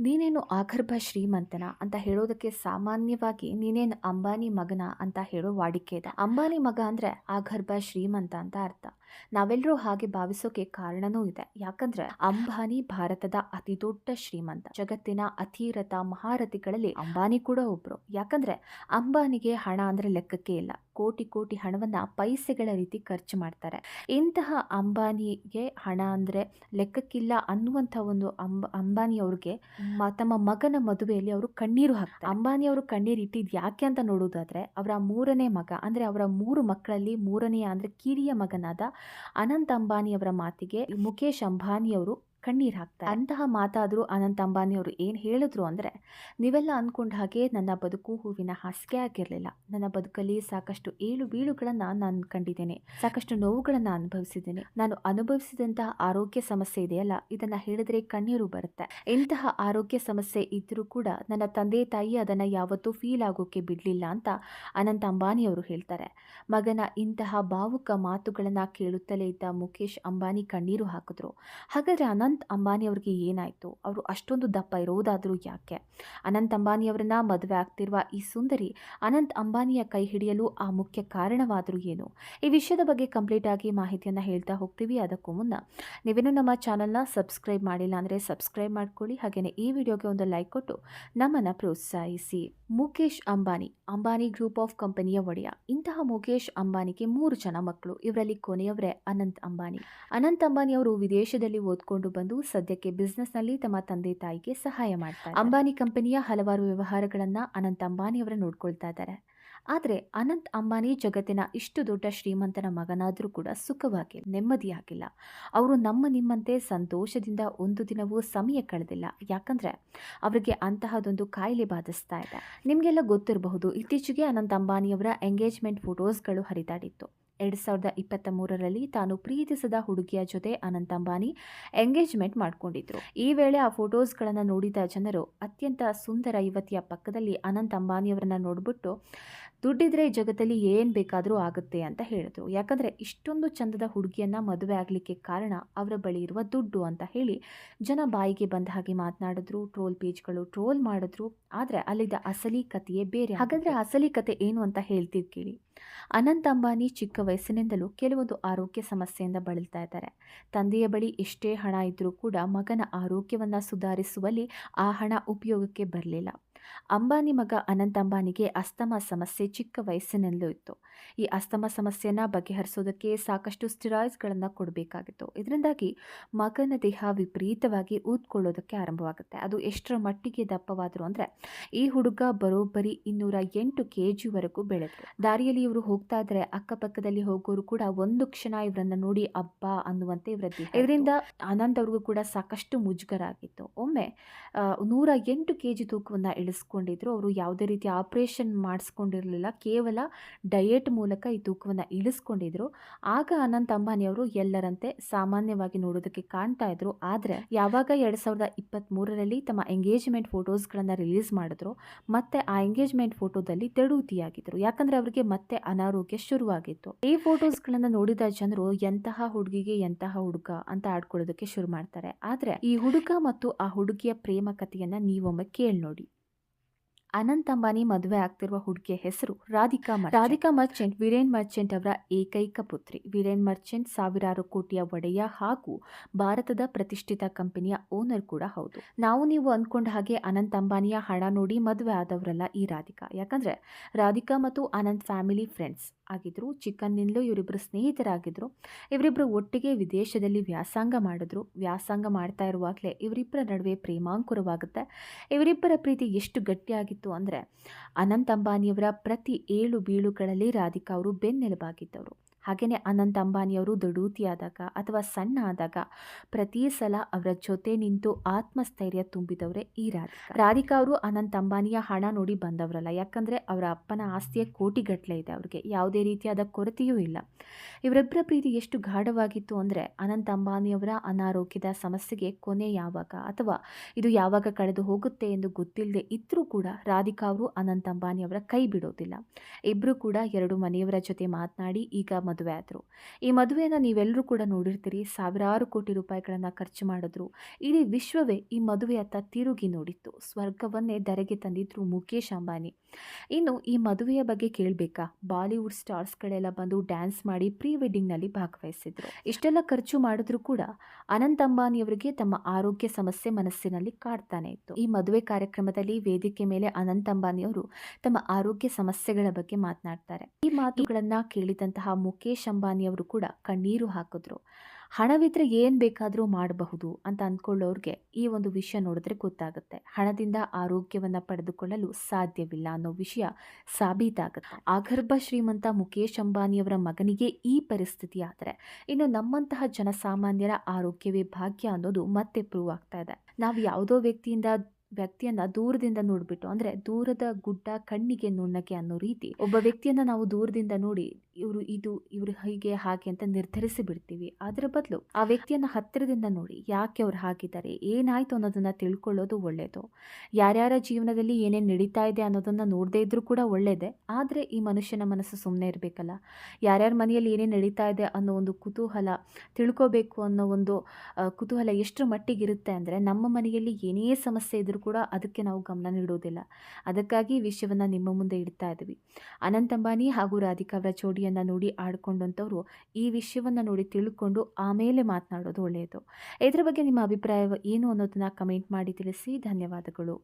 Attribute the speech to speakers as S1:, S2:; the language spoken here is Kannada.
S1: ನೀನೇನು ಆಗರ್ಭ ಶ್ರೀಮಂತನ ಅಂತ ಹೇಳೋದಕ್ಕೆ ಸಾಮಾನ್ಯವಾಗಿ ನೀನೇನು ಅಂಬಾನಿ ಮಗನ ಅಂತ ಹೇಳೋ ವಾಡಿಕೆ ಇದೆ. ಅಂಬಾನಿ ಮಗ ಅಂದರೆ ಆಗರ್ಭ ಶ್ರೀಮಂತ ಅಂತ ಅರ್ಥ. ನಾವೆಲ್ಲರೂ ಹಾಗೆ ಭಾವಿಸೋಕೆ ಕಾರಣನೂ ಇದೆ. ಯಾಕಂದ್ರೆ ಅಂಬಾನಿ ಭಾರತದ ಅತಿ ದೊಡ್ಡ ಶ್ರೀಮಂತ. ಜಗತ್ತಿನ ಅತಿರಥ ಮಹಾರಥಿಗಳಲ್ಲಿ ಅಂಬಾನಿ ಕೂಡ ಒಬ್ರು. ಯಾಕಂದ್ರೆ ಅಂಬಾನಿಗೆ ಹಣ ಅಂದ್ರೆ ಲೆಕ್ಕಕ್ಕೆ ಇಲ್ಲ. ಕೋಟಿ ಕೋಟಿ ಹಣವನ್ನ ಪೈಸೆಗಳ ರೀತಿ ಖರ್ಚು ಮಾಡ್ತಾರೆ. ಇಂತಹ ಅಂಬಾನಿಗೆ ಹಣ ಅಂದ್ರೆ ಲೆಕ್ಕಕ್ಕಿಲ್ಲ ಅನ್ನುವಂಥ ಒಂದು ಅಂಬ, ಅಂಬಾನಿ ಅವ್ರಿಗೆ ತಮ್ಮ ಮಗನ ಮದುವೆಯಲ್ಲಿ ಅವರು ಕಣ್ಣೀರು ಹಾಕ್ತಾರೆ. ಅಂಬಾನಿ ಅವರು ಕಣ್ಣೀರು ಇಟ್ಟಿದ್ ಯಾಕೆ ಅಂತ ನೋಡೋದಾದ್ರೆ, ಅವರ ಮೂರನೇ ಮಗ ಅಂದ್ರೆ ಅವರ ಮೂರು ಮಕ್ಕಳಲ್ಲಿ ಮೂರನೆಯ ಅಂದ್ರೆ ಕಿರಿಯ ಮಗನಾದ ಅನಂತ್ ಅಂಬಾನಿ ಅವರ ಮಾತಿಗೆ ಮುಖೇಶ್ ಅಂಬಾನಿ ಅವರು ಕಣ್ಣೀರು ಹಾಕ್ತಾರೆ. ಅಂತಹ ಮಾತಾದರೂ ಅನಂತ ಅಂಬಾನಿ ಅವರು ಏನು ಹೇಳಿದ್ರು ಅಂದರೆ, ನೀವೆಲ್ಲ ಅಂದ್ಕೊಂಡ ಹಾಗೆ ನನ್ನ ಬದುಕು ಹೂವಿನ ಹಾಸಿಗೆ ಆಗಿರಲಿಲ್ಲ. ನನ್ನ ಬದುಕಲ್ಲಿ ಸಾಕಷ್ಟು ಏಳು ಬೀಳುಗಳನ್ನು ನಾನು ಕಂಡಿದ್ದೇನೆ. ಸಾಕಷ್ಟು ನೋವುಗಳನ್ನು ಅನುಭವಿಸಿದ್ದೇನೆ. ನಾನು ಅನುಭವಿಸಿದಂತಹ ಆರೋಗ್ಯ ಸಮಸ್ಯೆ ಇದೆಯಲ್ಲ, ಇದನ್ನು ಹೇಳಿದ್ರೆ ಕಣ್ಣೀರು ಬರುತ್ತೆ. ಇಂತಹ ಆರೋಗ್ಯ ಸಮಸ್ಯೆ ಇದ್ದರೂ ಕೂಡ ನನ್ನ ತಂದೆ ತಾಯಿ ಅದನ್ನು ಯಾವತ್ತೂ ಫೀಲ್ ಆಗೋಕೆ ಬಿಡಲಿಲ್ಲ ಅಂತ ಅನಂತ ಅಂಬಾನಿ ಅವರು ಹೇಳ್ತಾರೆ. ಮಗನ ಇಂತಹ ಭಾವುಕ ಮಾತುಗಳನ್ನು ಕೇಳುತ್ತಲೇ ಇದ್ದ ಮುಖೇಶ್ ಅಂಬಾನಿ ಕಣ್ಣೀರು ಹಾಕಿದ್ರು. ಹಾಗಾದರೆ ಅನಂತ್ ಅಂಬಾನಿ ಅವ್ರಿಗೆ ಏನಾಯಿತು? ಅವರು ಅಷ್ಟೊಂದು ದಪ್ಪ ಇರೋದಾದರೂ ಯಾಕೆ? ಅನಂತ್ ಅಂಬಾನಿಯವರನ್ನ ಮದುವೆ ಆಗ್ತಿರುವ ಈ ಸುಂದರಿ ಅನಂತ್ ಅಂಬಾನಿಯ ಕೈ ಹಿಡಿಯಲು ಆ ಮುಖ್ಯ ಕಾರಣವಾದರೂ ಏನು? ಈ ವಿಷಯದ ಬಗ್ಗೆ ಕಂಪ್ಲೀಟ್ ಆಗಿ ಮಾಹಿತಿಯನ್ನು ಹೇಳ್ತಾ ಹೋಗ್ತೀವಿ. ಅದಕ್ಕೂ ಮುನ್ನ ನೀವೇನು ನಮ್ಮ ಚಾನಲ್ನ ಸಬ್ಸ್ಕ್ರೈಬ್ ಮಾಡಿಲ್ಲ ಅಂದರೆ ಸಬ್ಸ್ಕ್ರೈಬ್ ಮಾಡ್ಕೊಳ್ಳಿ. ಹಾಗೆಯೇ ಈ ವಿಡಿಯೋಗೆ ಒಂದು ಲೈಕ್ ಕೊಟ್ಟು ನಮ್ಮನ್ನು ಪ್ರೋತ್ಸಾಹಿಸಿ. ಮುಖೇಶ್ ಅಂಬಾನಿ ಅಂಬಾನಿ ಗ್ರೂಪ್ ಆಫ್ ಕಂಪನಿಯ ಒಡೆಯ. ಇಂತಹ ಮುಖೇಶ್ ಅಂಬಾನಿಗೆ ಮೂರು ಜನ ಮಕ್ಕಳು. ಇವರಲ್ಲಿ ಕೊನೆಯವರೇ ಅನಂತ್ ಅಂಬಾನಿ. ಅನಂತ್ ಅಂಬಾನಿ ಅವರು ವಿದೇಶದಲ್ಲಿ ಓದ್ಕೊಂಡು ಸದ್ಯಕ್ಕೆ ಬಿಸ್ನೆಸ್ನಲ್ಲಿ ತಮ್ಮ ತಂದೆ ತಾಯಿಗೆ ಸಹಾಯ ಮಾಡ್ತಾರೆ. ಅಂಬಾನಿ ಕಂಪನಿಯ ಹಲವಾರು ವ್ಯವಹಾರಗಳನ್ನು ಅನಂತ್ ಅಂಬಾನಿ ಅವರ ನೋಡ್ಕೊಳ್ತಾ ಇದ್ದಾರೆ. ಆದರೆ ಅನಂತ್ ಅಂಬಾನಿ ಜಗತ್ತಿನ ಇಷ್ಟು ದೊಡ್ಡ ಶ್ರೀಮಂತನ ಮಗನಾದರೂ ಕೂಡ ಸುಖವಾಗಿ ನೆಮ್ಮದಿಯಾಗಿಲ್ಲ. ಅವರು ನಮ್ಮ ನಿಮ್ಮಂತೆ ಸಂತೋಷದಿಂದ ಒಂದು ದಿನವೂ ಸಮಯ ಕಳೆದಿಲ್ಲ. ಯಾಕಂದ್ರೆ ಅವರಿಗೆ ಅಂತಹದೊಂದು ಕಾಯಿಲೆ ಬಾಧಿಸ್ತಾ ಇದೆ. ನಿಮಗೆಲ್ಲ ಗೊತ್ತಿರಬಹುದು ಇತ್ತೀಚೆಗೆ ಅನಂತ್ ಅಂಬಾನಿಯವರ ಎಂಗೇಜ್ಮೆಂಟ್ ಫೋಟೋಸ್ಗಳು ಹರಿದಾಡಿತ್ತು. ಎರಡು ಸಾವಿರದ ಇಪ್ಪತ್ತ ಮೂರರಲ್ಲಿ ತಾನು ಪ್ರೀತಿಸಿದ ಹುಡುಗಿಯ ಜೊತೆ ಅನಂತ್ ಅಂಬಾನಿ ಎಂಗೇಜ್ಮೆಂಟ್ ಮಾಡಿಕೊಂಡಿದ್ರು. ಈ ವೇಳೆ ಆ ಫೋಟೋಸ್ಗಳನ್ನು ನೋಡಿದ ಜನರು, ಅತ್ಯಂತ ಸುಂದರ ಯುವತಿಯ ಪಕ್ಕದಲ್ಲಿ ಅನಂತ್ ಅಂಬಾನಿಯವರನ್ನು ನೋಡ್ಬಿಟ್ಟು ದುಡ್ಡಿದ್ರೆ ಈ ಜಗತ್ತಲ್ಲಿ ಏನು ಬೇಕಾದರೂ ಆಗುತ್ತೆ ಅಂತ ಹೇಳಿದ್ರು. ಯಾಕಂದರೆ ಇಷ್ಟೊಂದು ಚಂದದ ಹುಡುಗಿಯನ್ನು ಮದುವೆ ಆಗಲಿಕ್ಕೆ ಕಾರಣ ಅವರ ಬಳಿ ಇರುವ ದುಡ್ಡು ಅಂತ ಹೇಳಿ ಜನ ಬಾಯಿಗೆ ಬಂದ ಹಾಗೆ ಮಾತನಾಡಿದ್ರು, ಟ್ರೋಲ್ ಪೇಜ್ಗಳು ಟ್ರೋಲ್ ಮಾಡಿದ್ರು. ಆದರೆ ಅಲ್ಲಿದ್ದ ಅಸಲಿ ಕಥೆಯೇ ಬೇರೆ ಹಾಗಾದರೆ ಅಸಲಿ ಕತೆ ಏನು ಅಂತ ಹೇಳ್ತೀವಿ ಕೇಳಿ. ಅನಂತ್ ಅಂಬಾನಿ ಚಿಕ್ಕ ವಯಸ್ಸಿನಿಂದಲೂ ಕೆಲವೊಂದು ಆರೋಗ್ಯ ಸಮಸ್ಯೆಯಿಂದ ಬಳಲ್ತಾ ಇದ್ದಾರೆ. ತಂದೆಯ ಬಳಿ ಎಷ್ಟೇ ಹಣ ಇದ್ದರೂ ಕೂಡ ಮಗನ ಆರೋಗ್ಯವನ್ನು ಸುಧಾರಿಸುವಲ್ಲಿ ಆ ಹಣ ಉಪಯೋಗಕ್ಕೆ ಬರಲಿಲ್ಲ. ಅಂಬಾನಿ ಮಗ ಅನಂತ್ ಅಂಬಾನಿಗೆ ಅಸ್ತಮ ಸಮಸ್ಯೆ ಚಿಕ್ಕ ವಯಸ್ಸಿನಲ್ಲೂ ಇತ್ತು. ಈ ಅಸ್ತಮ ಸಮಸ್ಯೆಯನ್ನು ಬಗೆಹರಿಸೋದಕ್ಕೆ ಸಾಕಷ್ಟು ಸ್ಟಿರಾಯ್ಡ್ಸ್ಗಳನ್ನು ಕೊಡಬೇಕಾಗಿತ್ತು. ಇದರಿಂದಾಗಿ ಮಗನ ದೇಹ ವಿಪರೀತವಾಗಿ ಊದ್ಕೊಳ್ಳೋದಕ್ಕೆ ಆರಂಭವಾಗುತ್ತೆ. ಅದು ಎಷ್ಟರ ಮಟ್ಟಿಗೆ ದಪ್ಪವಾದರು ಅಂದರೆ ಈ ಹುಡುಗ ಬರೋಬ್ಬರಿ ಇನ್ನೂರ ಎಂಟು ಕೆ ಜಿವರೆಗೂ ಬೆಳೆದ್ರು. ದಾರಿಯಲ್ಲಿ ಇವರು ಹೋಗ್ತಾ ಇದ್ರೆ ಅಕ್ಕಪಕ್ಕದಲ್ಲಿ ಹೋಗೋರು ಕೂಡ ಒಂದು ಕ್ಷಣ ಇವರನ್ನ ನೋಡಿ ಅಬ್ಬ ಅನ್ನುವಂತೆ ಇವರ ದೇಹ ಇದರಿಂದ ಆನಂದ್ ಅವ್ರಿಗೂ ಕೂಡ ಸಾಕಷ್ಟು ಮುಜುಗರ ಆಗಿತ್ತು ಒಮ್ಮೆ ನೂರ ಎಂಟು ಕೆ ಜಿ ತೂಕವನ್ನು ಇಳಿಸ್ಕೊಂಡಿದ್ರು. ಅವರು ಯಾವುದೇ ರೀತಿ ಆಪರೇಷನ್ ಮಾಡಿಸ್ಕೊಂಡಿರಲಿಲ್ಲ. ಕೇವಲ ಡಯೆಟ್ ಮೂಲಕ ಈ ತೂಕವನ್ನು ಇಳಿಸ್ಕೊಂಡಿದ್ರು. ಆಗ ಅನಂತ ಅಂಬಾನಿಯವರು ಎಲ್ಲರಂತೆ ಸಾಮಾನ್ಯವಾಗಿ ನೋಡೋದಕ್ಕೆ ಕಾಣ್ತಾ ಇದ್ರು. ಆದರೆ ಯಾವಾಗ ಎರಡು ಸಾವಿರದ ಇಪ್ಪತ್ತ್ಮೂರರಲ್ಲಿ ತಮ್ಮ ಎಂಗೇಜ್ಮೆಂಟ್ ಫೋಟೋಸ್ಗಳನ್ನು ರಿಲೀಸ್ ಮಾಡಿದ್ರು, ಮತ್ತೆ ಆ ಎಂಗೇಜ್ಮೆಂಟ್ ಫೋಟೋದಲ್ಲಿ ತೆಡೂತಿಯಾಗಿದ್ರು. ಯಾಕಂದ್ರೆ ಅವರಿಗೆ ಮತ್ತೆ ಅನಾರೋಗ್ಯ ಶುರುವಾಗಿತ್ತು. ಈ ಫೋಟೋಸ್ಗಳನ್ನು ನೋಡಿದ ಜನರು, ಎಂತಹ ಹುಡುಗಿಗೆ ಎಂತಹ ಹುಡುಗ? ಅಂತ ಆಡ್ಕೊಳ್ಳೋದಕ್ಕೆ ಶುರು ಮಾಡ್ತಾರೆ. ಆದ್ರೆ ಈ ಹುಡುಗ ಮತ್ತು ಆ ಹುಡುಗಿಯ ಪ್ರೇಮ ಕಥೆಯನ್ನ ನೀವೊಮ್ಮೆ ಕೇಳಿ ನೋಡಿ. ಅನಂತ್ ಅಂಬಾನಿ ಮದುವೆ ಆಗ್ತಿರುವ ಹುಡುಗಿಯ ಹೆಸರು Radhika Merchant. Radhika Merchant, Viren Merchant ಅವರ ಏಕೈಕ ಪುತ್ರಿ. ವೀರೇನ್ ಮರ್ಚೆಂಟ್ ಸಾವಿರಾರು ಕೋಟಿಯ ಒಡೆಯ ಹಾಗೂ ಭಾರತದ ಪ್ರತಿಷ್ಠಿತ ಕಂಪನಿಯ ಓನರ್ ಕೂಡ ಹೌದು. ನಾವು ನೀವು ಅಂದ್ಕೊಂಡ ಹಾಗೆ ಅನಂತ್ ಅಂಬಾನಿಯ ಹಣ ನೋಡಿ ಮದುವೆ ಆದವರಲ್ಲ ಈ ರಾಧಿಕಾ. ಯಾಕಂದ್ರೆ ರಾಧಿಕಾ ಮತ್ತು ಅನಂತ್ ಫ್ಯಾಮಿಲಿ ಫ್ರೆಂಡ್ಸ್ ಆಗಿದ್ರು ಚಿಕ್ಕಂದಿನಲ್ಲೂ ಇವರಿಬ್ಬರು ಸ್ನೇಹಿತರಾಗಿದ್ರು. ಇವರಿಬ್ಬರು ಒಟ್ಟಿಗೆ ವಿದೇಶದಲ್ಲಿ ವ್ಯಾಸಂಗ ಮಾಡಿದ್ರು. ವ್ಯಾಸಂಗ ಮಾಡ್ತಾ ಇರುವಾಗಲೇ ಇವರಿಬ್ಬರ ನಡುವೆ ಪ್ರೇಮಾಂಕುರವಾಗುತ್ತೆ. ಇವರಿಬ್ಬರ ಪ್ರೀತಿ ಎಷ್ಟು ಗಟ್ಟಿಯಾಗಿತ್ತು ಅಂದರೆ ಅನಂತ ಅಂಬಾನಿಯವರ ಪ್ರತಿ ಏಳು ಬೀಳುಗಳಲ್ಲಿ ರಾಧಿಕಾ ಅವರು ಬೆನ್ನೆಲುಬಾಗಿದ್ದವರು. ಹಾಗೆಯೇ ಅನಂತ್ ಅಂಬಾನಿಯವರು ದಡೂತಿಯಾದಾಗ ಅಥವಾ ಸಣ್ಣ ಆದಾಗ ಪ್ರತಿ ಸಲ ಅವರ ಜೊತೆ ನಿಂತು ಆತ್ಮಸ್ಥೈರ್ಯ ತುಂಬಿದವರೇ ಈ ರಾಧಿಕಾ. ರಾಧಿಕಾ ಅವರು ಅನಂತ್ ಅಂಬಾನಿಯ ಹಣ ನೋಡಿ ಬಂದವರಲ್ಲ, ಯಾಕಂದರೆ ಅವರ ಅಪ್ಪನ ಆಸ್ತಿಯ ಕೋಟಿಗಟ್ಟಲೆ ಇದೆ ಅವರಿಗೆ, ಯಾವುದೇ ರೀತಿಯಾದ ಕೊರತೆಯೂ ಇಲ್ಲ. ಇವರಿಬ್ಬರ ಪ್ರೀತಿ ಎಷ್ಟು ಗಾಢವಾಗಿತ್ತು ಅಂದರೆ ಅನಂತ್ ಅಂಬಾನಿಯವರ ಅನಾರೋಗ್ಯದ ಸಮಸ್ಯೆಗೆ ಕೊನೆ ಯಾವಾಗ ಅಥವಾ ಇದು ಯಾವಾಗ ಕಳೆದು ಹೋಗುತ್ತೆ ಎಂದು ಗೊತ್ತಿಲ್ಲದೆ ಇದ್ದರೂ ಕೂಡ ರಾಧಿಕಾ ಅವರು ಅನಂತ್ ಅಂಬಾನಿಯವರ ಕೈ ಬಿಡೋದಿಲ್ಲ. ಇಬ್ಬರು ಕೂಡ ಎರಡು ಮನೆಯವರ ಜೊತೆ ಮಾತನಾಡಿ ಈಗ ಮದುವೆ ಆದರು. ಈ ಮದುವೆಯನ್ನು ನೀವೆಲ್ಲರೂ ಕೂಡ ನೋಡಿರ್ತೀರಿ. ಸಾವಿರಾರು ಕೋಟಿ ರೂಪಾಯಿಗಳನ್ನು ಖರ್ಚು ಮಾಡಿದ್ರು. ಇಡೀ ವಿಶ್ವವೇ ಈ ಮದುವೆಯತ್ತ ತಿರುಗಿ ನೋಡಿತ್ತು. ಸ್ವರ್ಗವನ್ನೇ ಧರೆಗೆ ತಂದಿದ್ರು ಮುಖೇಶ್ ಅಂಬಾನಿ. ಇನ್ನು ಈ ಮದುವೆಯ ಬಗ್ಗೆ ಕೇಳಬೇಕಾ? ಬಾಲಿವುಡ್ ಸ್ಟಾರ್ಸ್ಗಳೆಲ್ಲ ಬಂದು ಡ್ಯಾನ್ಸ್ ಮಾಡಿ ಪ್ರೀ ವೆಡ್ಡಿಂಗ್ನಲ್ಲಿ ಭಾಗವಹಿಸಿದ್ರು. ಇಷ್ಟೆಲ್ಲ ಖರ್ಚು ಮಾಡಿದ್ರು ಕೂಡ ಅನಂತ್ ಅಂಬಾನಿಯವರಿಗೆ ತಮ್ಮ ಆರೋಗ್ಯ ಸಮಸ್ಯೆ ಮನಸ್ಸಿನಲ್ಲಿ ಕಾಡ್ತಾನೆ ಇತ್ತು. ಈ ಮದುವೆ ಕಾರ್ಯಕ್ರಮದಲ್ಲಿ ವೇದಿಕೆ ಮೇಲೆ ಅನಂತ್ ಅಂಬಾನಿಯವರು ತಮ್ಮ ಆರೋಗ್ಯ ಸಮಸ್ಯೆಗಳ ಬಗ್ಗೆ ಮಾತನಾಡ್ತಾರೆ. ಈ ಮಾತುಗಳನ್ನ ಕೇಳಿದಂತಹ ಮುಖೇಶ್ ಅಂಬಾನಿಯವರು ಕೂಡ ಕಣ್ಣೀರು ಹಾಕಿದ್ರು. ಹಣವಿದ್ರೆ ಏನು ಬೇಕಾದರೂ ಮಾಡಬಹುದು ಅಂತ ಅಂದ್ಕೊಳ್ಳೋರಿಗೆ ಈ ಒಂದು ವಿಷಯ ನೋಡಿದ್ರೆ ಗೊತ್ತಾಗುತ್ತೆ. ಹಣದಿಂದ ಆರೋಗ್ಯವನ್ನು ಪಡೆದುಕೊಳ್ಳಲು ಸಾಧ್ಯವಿಲ್ಲ ಅನ್ನೋ ವಿಷಯ ಸಾಬೀತಾಗುತ್ತೆ. ಆಗರ್ಭ ಶ್ರೀಮಂತ ಮುಖೇಶ್ ಅಂಬಾನಿಯವರ ಮಗನಿಗೆ ಈ ಪರಿಸ್ಥಿತಿ ಆದರೆ ಇನ್ನು ನಮ್ಮಂತಹ ಜನಸಾಮಾನ್ಯರ ಆರೋಗ್ಯವೇ ಭಾಗ್ಯ ಅನ್ನೋದು ಮತ್ತೆ ಪ್ರೂವ್ ಆಗ್ತಾ ಇದೆ. ನಾವು ಯಾವುದೋ ವ್ಯಕ್ತಿಯಿಂದ, ವ್ಯಕ್ತಿಯನ್ನ ದೂರದಿಂದ ನೋಡ್ಬಿಟ್ಟು ಅಂದ್ರೆ ದೂರದ ಗುಡ್ಡ ಕಣ್ಣಿಗೆ ನುಣ್ಣಗೆ ಅನ್ನೋ ರೀತಿ ಒಬ್ಬ ವ್ಯಕ್ತಿಯನ್ನ ನಾವು ದೂರದಿಂದ ನೋಡಿ ಇವರು ಇದು ಇವರು ಹೀಗೆ, ಹಾಗೆ ಅಂತ ನಿರ್ಧರಿಸಿ ಬಿಡ್ತೀವಿ. ಅದರ ಬದಲು ಆ ವ್ಯಕ್ತಿಯನ್ನು ಹತ್ತಿರದಿಂದ ನೋಡಿ ಯಾಕೆ ಅವ್ರು ಹಾಕಿದ್ದಾರೆ ಏನಾಯಿತು ಅನ್ನೋದನ್ನು ತಿಳ್ಕೊಳ್ಳೋದು ಒಳ್ಳೆಯದು ಯಾರ್ಯಾರ ಜೀವನದಲ್ಲಿ ಏನೇನು ನಡೀತಾ ಇದೆ ಅನ್ನೋದನ್ನು ನೋಡದೇ ಇದ್ರೂ ಕೂಡ ಒಳ್ಳೆಯದೇ ಆದರೆ ಈ ಮನುಷ್ಯನ ಮನಸ್ಸು ಸುಮ್ಮನೆ ಇರಬೇಕಲ್ಲ. ಯಾರ್ಯಾರ ಮನೆಯಲ್ಲಿ ಏನೇನು ನಡೀತಾ ಇದೆ ಅನ್ನೋ ಒಂದು ಕುತೂಹಲ, ತಿಳ್ಕೋಬೇಕು ಅನ್ನೋ ಒಂದು ಕುತೂಹಲ ಎಷ್ಟರ ಮಟ್ಟಿಗಿರುತ್ತೆ ಅಂದರೆ ನಮ್ಮ ಮನೆಯಲ್ಲಿ ಏನೇ ಸಮಸ್ಯೆ ಇದ್ದರೂ ಕೂಡ ಅದಕ್ಕೆ ನಾವು ಗಮನ ನೀಡೋದಿಲ್ಲ. ಅದಕ್ಕಾಗಿ ವಿಷಯವನ್ನು ನಿಮ್ಮ ಮುಂದೆ ಇಡ್ತಾ ಇದ್ದೀವಿ ಅನಂತ್ ಅಂಬಾನಿ ಹಾಗೂ ರಾಧಿಕಾ ಅವರ ಜೋಡಿಯನ್ನು ನೋಡಿ ಆಡ್ಕೊಂಡಂಥವ್ರು ಈ ವಿಷಯವನ್ನು ನೋಡಿ ತಿಳ್ಕೊಂಡು ಆಮೇಲೆ ಮಾತನಾಡೋದು ಒಳ್ಳೆಯದು ಇದರ ಬಗ್ಗೆ ನಿಮ್ಮ ಅಭಿಪ್ರಾಯ ಏನು ಅನ್ನೋದನ್ನ ಕಮೆಂಟ್ ಮಾಡಿ ತಿಳಿಸಿ. ಧನ್ಯವಾದಗಳು.